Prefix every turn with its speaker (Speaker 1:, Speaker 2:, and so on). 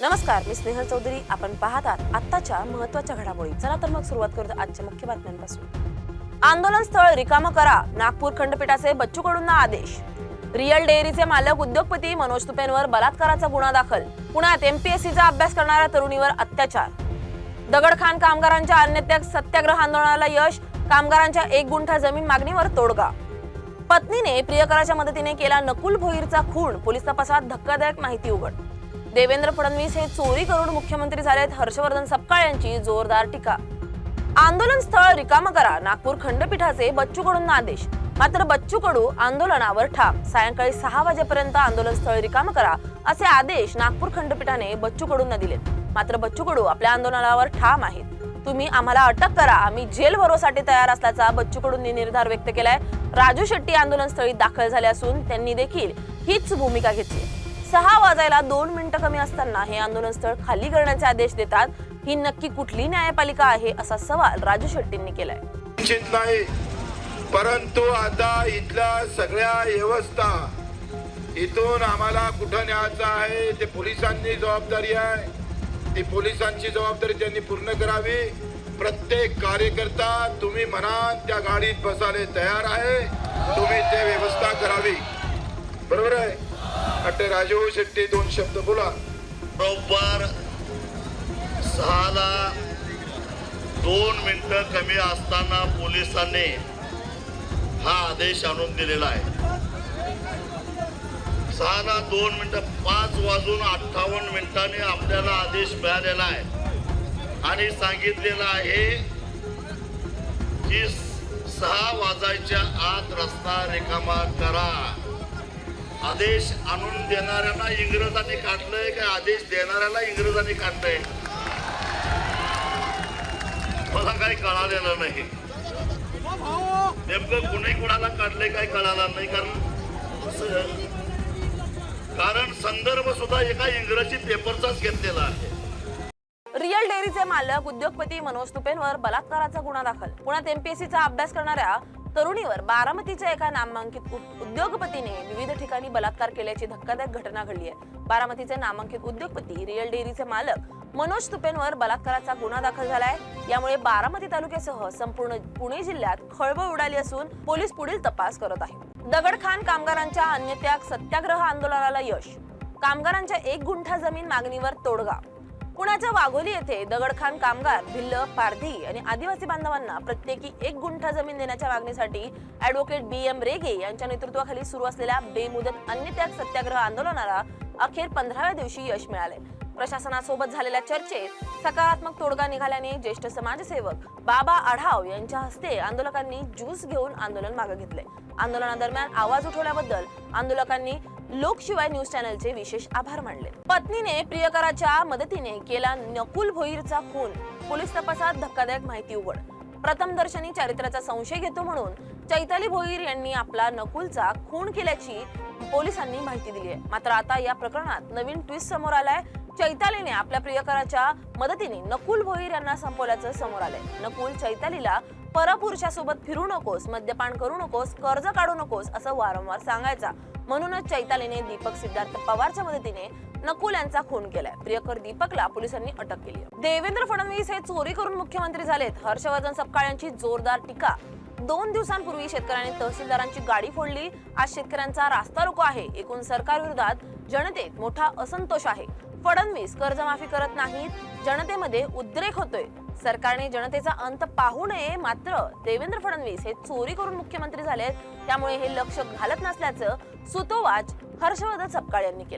Speaker 1: नमस्कार मी स्नेहल चौधरी. आपण पाहतात आत्ताच्या महत्त्वाच्या घडामोडी. चला तर मग सुरुवात करू आजच्या मुख्य बातम्यांपासून. आंदोलन स्थळ रिकामं करा नागपूर खंडपीठाचे बच्चू कडूंना आदेश. रिअल डेअरीचे मालक उद्योगपती मनोज तुपेंवर बलात्काराचा गुन्हा दाखल. पुण्यात एमपीएससीचा अभ्यास करणाऱ्या तरुणीवर अत्याचार. दगडखान कामगारांच्या अन्यत्याग सत्याग्रह आंदोलनाला यश कामगारांच्या एक गुंठा जमीन मागणीवर तोडगा. पत्नीने प्रियकराच्या मदतीने केला नकुल भोईरचा खून. पोलीस तपासात धक्कादायक माहिती उघड. देवेंद्र फडणवीस हे चोरी करून मुख्यमंत्री झालेत हर्षवर्धन सपकाळ यांची जोरदार टीका. आंदोलन स्थळ रिकाम करा. नागपूर खंडपीठाचे बच्चू कडूंना आदेश मात्र बच्चू कडू आंदोलनावर ठाम. सायंकाळी सहा वाजेपर्यंत आंदोलन स्थळ रिकाम करा असे आदेश नागपूर खंडपीठाने बच्चू कडूंना दिलेत. मात्र बच्चू कडू आपल्या आंदोलनावर ठाम आहेत. तुम्ही आम्हाला अटक करा. आम्ही जेल भरोसाठी तयार असल्याचा बच्चू कडूंनी निर्धार व्यक्त केलाय. राजू शेट्टी आंदोलन स्थळी दाखल झाले असून त्यांनी देखील हीच भूमिका घेतली. सहा वाजायला दोन मिनिटं कमी असताना हे आंदोलन स्थळ खाली करण्याचे आदेश देतात. ही नक्की कुठली न्यायपालिका आहे असा सवाल राजू शेट्टींनी केलाय.
Speaker 2: निश्चित नाही. परंतु आता इथल्या सगळ्या व्यवस्था इथून आम्हाला कुठं न्यायचं आहे ते पोलिसांनी जबाबदारी आहे. ती पोलिसांची जबाबदारी त्यांनी पूर्ण करावी. प्रत्येक कार्यकर्ता तुम्ही म्हणा त्या गाडीत बसायला तयार आहे. तुम्ही ते व्यवस्था करावी. बरोबर आहे? वाटते राजू शेट्टी दोन शब्द बोला.
Speaker 3: बरोबर सहाला दोन मिनिटं कमी असताना पोलिसांनी हा आदेश आणून दिलेला आहे. सहाला दोन मिनिटं पाच वाजून अठ्ठावन्न मिनिटांनी आपल्याला आदेश मिळालेला आहे. आणि सांगितलेलं आहे की सहा वाजायच्या आत रस्ता रिकामा करा. आदेश आणून देणाऱ्यांना इंग्रजांनी काढलंय का आदेश देणाऱ्याला इंग्रजांनी काढलंय? मला काही कळालेलं नाही. नेमकं कुणी कुणाला काढलंय काय कळालं नाही कारण कारण संदर्भ सुद्धा एका इंग्रजी पेपरचाच घेतलेला आहे.
Speaker 1: रिअल डेअरीचे मालक उद्योगपती मनोज तुपेंवर बलात्काराचा गुन्हा दाखल. पुण्यात एमपीएससीचा अभ्यास करणाऱ्या तरुणीवर बारामतीच्या एका नामांकित उद्योगपतीने विविध ठिकाणी बलात्कार केल्याची धक्कादायक घटना घडली आहे. बारामतीचे नामांकित उद्योगपती रिअल डेअरीचे मालक मनोज तुपेंवर बलात्काराचा गुन्हा दाखल झालाय. यामुळे बारामती तालुक्यासह संपूर्ण पुणे जिल्ह्यात खळबळ उडाली असून पोलीस पुढील तपास करत आहे दगडखान कामगारांच्या अन्यत्याग सत्याग्रह आंदोलनाला यश. कामगारांच्या एक गुंठा जमीन मागणीवर तोडगा. पुण्याच्या वाघोली येथे दगडखान कामगार भिल्ल पारधी आणि आदिवासी बांधवांना प्रत्येकी एक गुंठा जमीन देण्याच्या मागणीसाठी ऍडव्होकेट बी एम रेगे यांच्या नेतृत्वाखाली सुरू असलेल्या बेमुदत अन्यत्याग सत्याग्रह आंदोलनाला अखेर पंधराव्या दिवशी यश मिळाले. प्रशासनासोबत झालेल्या चर्चेत सकारात्मक तोडगा निघाल्याने ज्येष्ठ समाजसेवक बाबा आढाव यांच्या हस्ते आंदोलकांनी ज्यूस घेऊन आंदोलन मागे घेतले. आंदोलनादरम्यान आवाज उठवल्याबद्दल आंदोलकांनी लोकशिवाय न्यूज चॅनलचे विशेष आभार मानले. पत्नीने प्रियकराच्या मदतीने केला नकुल भोईरचा खून. पोलीस तपासात धक्कादायक माहिती उघड. प्रथमदर्शनी चारित्र्याचा संशय घेतो म्हणून चैताली भोईर यांनी आपला नकुलचा खून केल्याची पोलिसांनी माहिती दिली आहे. मात्र आता या प्रकरणात नवीन ट्विस्ट समोर आलाय. चैतालीने आपल्या प्रियकराच्या मदतीने नकुल भोईर यांना संपवल्याचं समोर आलंय. नकुल चैतालीला परपुरुषा सोबत फिरू नकोस मद्यपान करू नकोस कर्ज काढू नकोस असं वारंवार सांगायचा. म्हणूनच चैतालीने दीपक सिद्धार्थ पवारच्या मदतीने नकुल यांचा खून केलाय. प्रियकर दीपकला पोलिसांनी अटक केली देवेंद्र फडणवीस हे चोरी करून मुख्यमंत्री झालेत. हर्षवर्धन सपकाळ यांची जोरदार टीका. दोन दिवसांपूर्वी शेतकऱ्यांनी तहसीलदारांची गाडी फोडली. आज शेतकऱ्यांचा रास्ता रोको आहे. एकूण सरकार विरोधात जनतेत मोठा असंतोष आहे. फडणवीस कर्जमाफी करत नाहीत. जनतेमध्ये उद्रेक होतोय. सरकारने जनतेचा अंत पाहू नये मात्र देवेंद्र फडणवीस हे चोरी करून मुख्यमंत्री झालेत. त्यामुळे हे लक्ष घालत नसल्याचं सुतोवाच हर्षवर्धन सपकाळ यांनी केलं